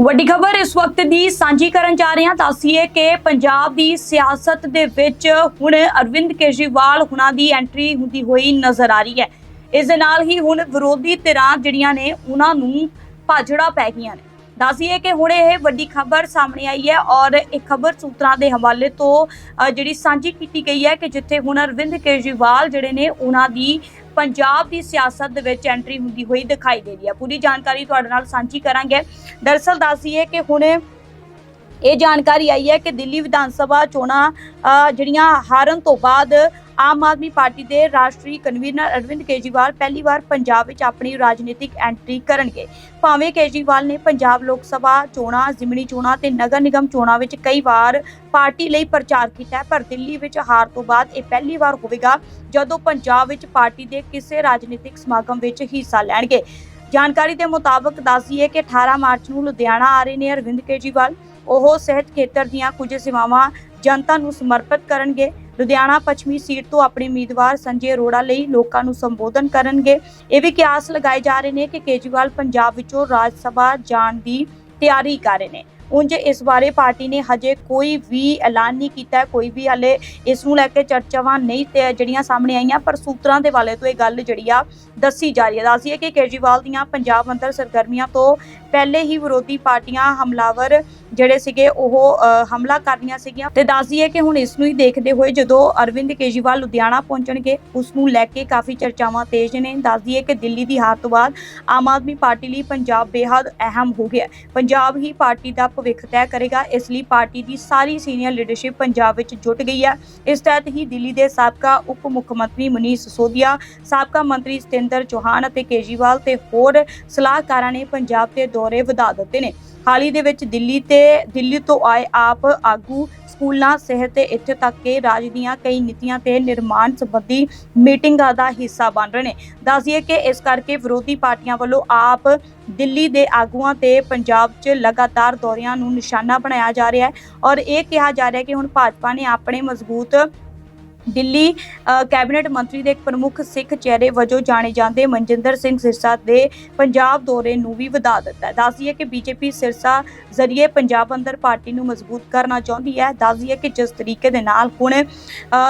ਵੱਡੀ ਖਬਰ ਇਸ ਵਕਤ ਦੀ ਸਾਂਝੀ ਕਰਨ ਜਾ ਰਹੇ ਹਾਂ। ਦੱਸੀਏ ਕਿ ਪੰਜਾਬ ਦੀ ਸਿਆਸਤ ਦੇ ਵਿੱਚ ਹੁਣ ਅਰਵਿੰਦ ਕੇਜਰੀਵਾਲ ਹੁਣਾਂ ਦੀ ਐਂਟਰੀ ਹੁੰਦੀ ਹੋਈ ਨਜ਼ਰ ਆ ਰਹੀ ਹੈ। ਇਸ ਦੇ ਨਾਲ ਹੀ ਹੁਣ ਵਿਰੋਧੀ ਧਿਰਾਂ ਜਿਹੜੀਆਂ ਨੇ, ਉਹਨਾਂ ਨੂੰ ਭਾਜੜਾ ਪੈ ਗਈਆਂ ਨੇ। ਦੱਸੀਏ ਕਿ ਹੁਣ ਇਹ ਵੱਡੀ ਖਬਰ ਸਾਹਮਣੇ ਆਈ ਹੈ ਔਰ ਇਹ ਖਬਰ ਸੂਤਰਾਂ ਦੇ ਹਵਾਲੇ ਤੋਂ ਜਿਹੜੀ ਸਾਂਝੀ ਕੀਤੀ ਗਈ ਹੈ ਕਿ ਜਿੱਥੇ ਹੁਣ ਅਰਵਿੰਦ ਕੇਜਰੀਵਾਲ ਜਿਹੜੇ ਨੇ, ਉਹਨਾਂ ਦੀ ਪੰਜਾਬ ਦੀ ਸਿਆਸਤ ਦੇ ਵਿੱਚ ਐਂਟਰੀ ਹੁੰਦੀ ਹੋਈ ਦਿਖਾਈ ਦੇ ਰਹੀ ਹੈ। ਪੂਰੀ ਜਾਣਕਾਰੀ ਤੁਹਾਡੇ ਨਾਲ ਸਾਂਝੀ ਕਰਾਂਗੇ। ਦਰਅਸਲ ਦੱਸੀਏ ਕਿ ਹੁਣ ਇਹ ਜਾਣਕਾਰੀ ਆਈ ਹੈ ਕਿ ਦਿੱਲੀ ਵਿਧਾਨ ਸਭਾ ਚੋਣਾਂ ਜਿਹੜੀਆਂ ਹਾਰਨ ਤੋਂ ਬਾਅਦ ਆਮ ਆਦਮੀ ਪਾਰਟੀ ਦੇ ਰਾਸ਼ਟਰੀ ਕਨਵੀਨਰ ਅਰਵਿੰਦ ਕੇਜਰੀਵਾਲ ਪਹਿਲੀ ਵਾਰ ਪੰਜਾਬ ਵਿੱਚ ਆਪਣੀ ਰਾਜਨੀਤਿਕ ਐਂਟਰੀ ਕਰਨਗੇ। ਭਾਵੇਂ ਕੇਜਰੀਵਾਲ ਨੇ ਪੰਜਾਬ ਲੋਕ ਸਭਾ ਚੋਣਾਂ, ਜ਼ਿਮਨੀ ਚੋਣਾਂ ਤੇ ਨਗਰ ਨਿਗਮ ਚੋਣਾਂ ਵਿੱਚ ਕਈ ਵਾਰ ਪਾਰਟੀ ਲਈ ਪ੍ਰਚਾਰ ਕੀਤਾ ਪਰ ਦਿੱਲੀ ਵਿੱਚ ਹਾਰ ਤੋਂ ਬਾਅਦ ਇਹ ਪਹਿਲੀ ਵਾਰ ਹੋਵੇਗਾ ਜਦੋਂ ਪੰਜਾਬ ਵਿੱਚ ਪਾਰਟੀ ਦੇ ਕਿਸੇ ਰਾਜਨੀਤਿਕ ਸਮਾਗਮ ਵਿੱਚ ਹਿੱਸਾ ਲੈਣਗੇ। ਜਾਣਕਾਰੀ ਦੇ ਮੁਤਾਬਕ ਦੱਸੀਏ ਕਿ 18 ਮਾਰਚ ਨੂੰ ਲੁਧਿਆਣਾ ਆ ਰਹੇ ਨੇ ਅਰਵਿੰਦ ਕੇਜਰੀਵਾਲ। ਉਹ ਸਿਹਤ ਖੇਤਰ ਦੀਆਂ ਕੁਝ ਸੇਵਾਵਾਂ ਜਨਤਾ ਨੂੰ ਸਮਰਪਿਤ ਕਰਨਗੇ। ਲੁਧਿਆਣਾ ਪੱਛਮੀ ਸੀਟ ਤੋਂ ਆਪਣੇ ਉਮੀਦਵਾਰ ਸੰਜੇ ਅਰੋੜਾ ਲਈ ਲੋਕਾਂ ਨੂੰ ਸੰਬੋਧਨ ਕਰਨਗੇ। ਇਹ ਵੀ ਕਿਆਸ ਲਗਾਏ ਜਾ ਰਹੇ ਨੇ ਕਿ ਕੇਜਰੀਵਾਲ ਪੰਜਾਬ ਵਿੱਚੋਂ ਰਾਜ ਸਭਾ ਜਾਣ ਦੀ ਤਿਆਰੀ ਕਰ ਰਹੇ ਨੇ। ਉਂਝ ਇਸ ਬਾਰੇ ਪਾਰਟੀ ਨੇ ਹਜੇ ਕੋਈ ਵੀ ਐਲਾਨ ਨਹੀਂ ਕੀਤਾ, ਕੋਈ ਵੀ ਹਲੇ ਇਸ ਨੂੰ ਲੈ ਕੇ ਚਰਚਾਵਾਂ ਨਹੀਂ ਤੇ ਜਿਹੜੀਆਂ ਸਾਹਮਣੇ ਆਈਆਂ, ਪਰ ਸੂਤਰਾਂ ਦੇ ਵਾਲੇ ਤੋਂ ਇਹ ਗੱਲ ਜਿਹੜੀ ਆ ਦੱਸੀ ਜਾ ਰਹੀ ਹੈ। ਦੱਸਦੀ ਹੈ ਕਿ ਕੇਜਰੀਵਾਲ ਦੀਆਂ ਪੰਜਾਬ ਅੰਦਰ ਸਰਗਰਮੀਆਂ ਤੋਂ ਪਹਿਲੇ ਹੀ ਵਿਰੋਧੀ ਪਾਰਟੀਆਂ ਹਮਲਾਵਰ ਜਿਹੜੇ ਸੀਗੇ ਉਹ ਹਮਲਾ ਕਰ ਰਹੀਆਂ ਸੀਗੀਆਂ। ਤੇ ਦੱਸਦੀਏ ਕਿ ਹੁਣ ਇਸ ਨੂੰ ਹੀ ਦੇਖਦੇ ਹੋਏ ਜਦੋਂ ਅਰਵਿੰਦ ਕੇਜਰੀਵਾਲ ਲੁਧਿਆਣਾ ਪਹੁੰਚਣਗੇ, ਉਸ ਨੂੰ ਲੈ ਕੇ ਕਾਫੀ ਚਰਚਾਵਾਂ ਤੇਜ਼ ਨੇ। ਦੱਸਦੀਏ ਕਿ ਦਿੱਲੀ ਦੀ ਹਾਰ ਤੋਂ ਬਾਅਦ ਆਮ ਆਦਮੀ ਪਾਰਟੀ ਲਈ ਪੰਜਾਬ ਬੇਹੱਦ ਅਹਿਮ ਹੋ ਗਿਆ ਪੰਜਾਬ ਹੀ ਪਾਰਟੀ ਦਾ ਭਵਿੱਖ ਤੈਅ ਕਰੇਗਾ, ਇਸ ਲਈ ਪਾਰਟੀ ਦੀ ਸਾਰੀ ਸੀਨੀਅਰ ਲੀਡਰਸ਼ਿਪ ਪੰਜਾਬ ਵਿੱਚ ਜੁਟ ਗਈ ਹੈ। ਇਸ ਤਹਿਤ ਹੀ ਦਿੱਲੀ ਦੇ ਸਾਬਕਾ ਉਪ ਮੁੱਖ ਮੰਤਰੀ ਮਨੀਸ਼ ਸਿਸੋਦੀਆ, ਸਾਬਕਾ ਮੰਤਰੀ ਸਤਿੰਦਰ ਚੌਹਾਨ ਅਤੇ ਕੇਜਰੀਵਾਲ ਤੇ ਹੋਰ ਸਲਾਹਕਾਰਾਂ ਨੇ ਪੰਜਾਬ ਤੇ ਦੌਰੇ ਵਧਾ ਦਿੱਤੇ ਨੇ। ਹਾਲ ਹੀ ਦੇ ਵਿੱਚ ਦਿੱਲੀ ਤੇ, ਦਿੱਲੀ ਤੋਂ ਆਏ ਆਪ ਆਗੂ ਸਕੂਲਾਂ, ਸਿਹਤ ਤੇ ਇੱਥੇ ਤੱਕ ਕਿ ਰਾਜ ਦੀਆਂ ਕਈ ਨੀਤੀਆਂ ਤੇ ਨਿਰਮਾਣ ਸੰਬੰਧੀ ਮੀਟਿੰਗਾਂ ਦਾ ਹਿੱਸਾ ਬਣ ਰਹੇ ਨੇ। ਦੱਸਦੀਏ ਕਿ ਇਸ ਕਰਕੇ ਵਿਰੋਧੀ ਪਾਰਟੀਆਂ ਵੱਲੋਂ ਆਪ ਦਿੱਲੀ ਦੇ ਆਗੂਆਂ ਤੇ ਪੰਜਾਬ 'ਚ ਲਗਾਤਾਰ ਦੌਰਿਆਂ ਨੂੰ ਨਿਸ਼ਾਨਾ ਬਣਾਇਆ ਜਾ ਰਿਹਾ ਹੈ। ਔਰ ਇਹ ਕਿਹਾ ਜਾ ਰਿਹਾ ਕਿ ਹੁਣ ਭਾਜਪਾ ਨੇ ਆਪਣੇ ਮਜ਼ਬੂਤ ਦਿੱਲੀ ਕੈਬਨਿਟ ਮੰਤਰੀ ਦੇ ਇੱਕ ਪ੍ਰਮੁੱਖ ਸਿੱਖ ਚਿਹਰੇ ਵਜੋਂ ਜਾਣੇ ਜਾਂਦੇ ਮਨਜਿੰਦਰ ਸਿੰਘ ਸਿਰਸਾ ਦੇ ਪੰਜਾਬ ਦੌਰੇ ਨੂੰ ਵੀ ਵਧਾ ਦਿੱਤਾ ਹੈ। ਦੱਸਦੀਏ ਕਿ ਬੀਜੇਪੀ ਸਿਰਸਾ ਜ਼ਰੀਏ ਪੰਜਾਬ ਅੰਦਰ ਪਾਰਟੀ ਨੂੰ ਮਜ਼ਬੂਤ ਕਰਨਾ ਚਾਹੁੰਦੀ ਹੈ। ਦੱਸਦੀਏ ਕਿ ਜਿਸ ਤਰੀਕੇ ਦੇ ਨਾਲ ਹੁਣ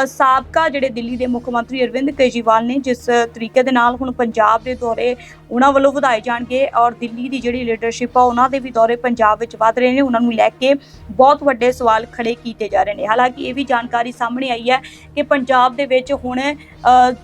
ਸਾਬਕਾ ਜਿਹੜੇ ਦਿੱਲੀ ਦੇ ਮੁੱਖ ਮੰਤਰੀ ਅਰਵਿੰਦ ਕੇਜਰੀਵਾਲ ਨੇ, ਜਿਸ ਤਰੀਕੇ ਦੇ ਨਾਲ ਹੁਣ ਪੰਜਾਬ ਦੇ ਦੌਰੇ ਉਹਨਾਂ ਵੱਲੋਂ ਵਧਾਏ ਜਾਣਗੇ ਔਰ ਦਿੱਲੀ ਦੀ ਜਿਹੜੀ ਲੀਡਰਸ਼ਿਪ ਆ, ਉਹਨਾਂ ਦੇ ਵੀ ਦੌਰੇ ਪੰਜਾਬ ਵਿੱਚ ਵਧ ਰਹੇ ਨੇ, ਉਹਨਾਂ ਨੂੰ ਲੈ ਕੇ ਬਹੁਤ ਵੱਡੇ ਸਵਾਲ ਖੜੇ ਕੀਤੇ ਜਾ ਰਹੇ ਨੇ। ਹਾਲਾਂਕਿ ਇਹ ਵੀ ਜਾਣਕਾਰੀ ਸਾਹਮਣੇ ਆਈ ਹੈ ਕਿ ਪੰਜਾਬ ਦੇ ਵਿੱਚ ਹੁਣ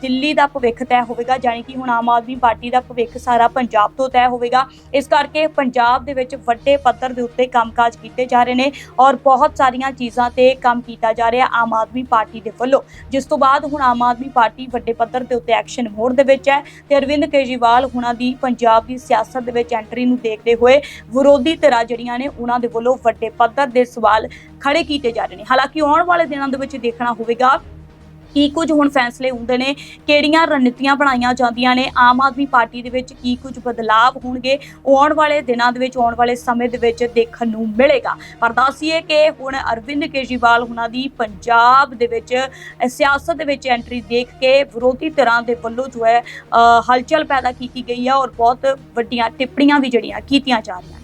ਦਿੱਲੀ ਦਾ ਭਵਿੱਖ ਤੈਅ ਹੋਵੇਗਾ, ਜਾਣੀ ਕਿ ਹੁਣ ਆਮ ਆਦਮੀ ਪਾਰਟੀ ਦਾ ਭਵਿੱਖ ਸਾਰਾ ਪੰਜਾਬ ਤੋਂ ਤੈਅ ਹੋਵੇਗਾ। ਇਸ ਕਰਕੇ ਪੰਜਾਬ ਦੇ ਵਿੱਚ ਵੱਡੇ ਪੱਧਰ ਦੇ ਉੱਤੇ ਕੰਮਕਾਜ ਕੀਤੇ ਜਾ ਰਹੇ ਨੇ ਔਰ ਬਹੁਤ ਸਾਰੀਆਂ ਚੀਜ਼ਾਂ ਤੇ ਕੰਮ ਕੀਤਾ ਜਾ ਰਿਹਾ ਆਮ ਆਦਮੀ ਪਾਰਟੀ ਦੇ ਵੱਲੋਂ। ਜਿਸ ਤੋਂ ਬਾਅਦ ਹੁਣ ਆਮ ਆਦਮੀ ਪਾਰਟੀ ਵੱਡੇ ਪੱਧਰ ਦੇ ਉੱਤੇ ਐਕਸ਼ਨ ਮੋੜ ਦੇ ਵਿੱਚ ਹੈ ਤੇ ਅਰਵਿੰਦ ਕੇਜਰੀਵਾਲ ਹੁਣਾਂ ਦੀ ਪੰਜਾਬ ਦੀ ਸਿਆਸਤ ਦੇ ਵਿੱਚ ਐਂਟਰੀ ਨੂੰ ਦੇਖਦੇ ਹੋਏ ਵਿਰੋਧੀ ਧਿਰਾਂ ਜਿਹੜੀਆਂ ਨੇ ਉਹਨਾਂ ਦੇ ਵੱਲੋਂ ਵੱਡੇ ਪੱਧਰ ਦੇ ਸਵਾਲ ਖੜੇ ਕੀਤੇ ਜਾ ਰਹੇ ਨੇ। ਹਾਲਾਂਕਿ ਆਉਣ ਵਾਲੇ ਦਿਨਾਂ ਦੇ ਵਿੱਚ ਦੇਖਣਾ ਹੋਵੇਗਾ ਕੀ ਕੁਝ ਹੁਣ ਫੈਸਲੇ ਹੁੰਦੇ ਨੇ? ਕਿਹੜੀਆਂ ਰਣਨੀਤੀਆਂ ਬਣਾਈਆਂ ਜਾਂਦੀਆਂ ਨੇ? ਆਮ ਆਦਮੀ ਪਾਰਟੀ ਦੇ ਵਿੱਚ ਕੀ ਕੁਝ ਬਦਲਾਵ ਹੋਣਗੇ? ਆਉਣ ਵਾਲੇ ਦਿਨਾਂ ਦੇ ਵਿੱਚ, ਆਉਣ ਵਾਲੇ ਸਮੇਂ ਦੇ ਵਿੱਚ ਦੇਖਣ ਨੂੰ ਮਿਲੇਗਾ। ਪਰ ਦੱਸੀਏ ਕਿ ਹੁਣ ਅਰਵਿੰਦ ਕੇਜਰੀਵਾਲ ਉਹਨਾਂ ਦੀ ਪੰਜਾਬ ਦੇ ਵਿੱਚ ਸਿਆਸਤ ਦੇ ਵਿੱਚ ਐਂਟਰੀ ਦੇਖ ਕੇ ਵਿਰੋਧੀ ਧਿਰਾਂ ਦੇ ਵੱਲੋਂ ਜੋ ਹੈ ਹਲਚਲ ਪੈਦਾ ਕੀਤੀ ਗਈ ਹੈ ਔਰ ਬਹੁਤ ਵੱਡੀਆਂ ਟਿੱਪਣੀਆਂ ਵੀ ਜਿਹੜੀਆਂ ਕੀਤੀਆਂ ਜਾ ਰਹੀਆਂ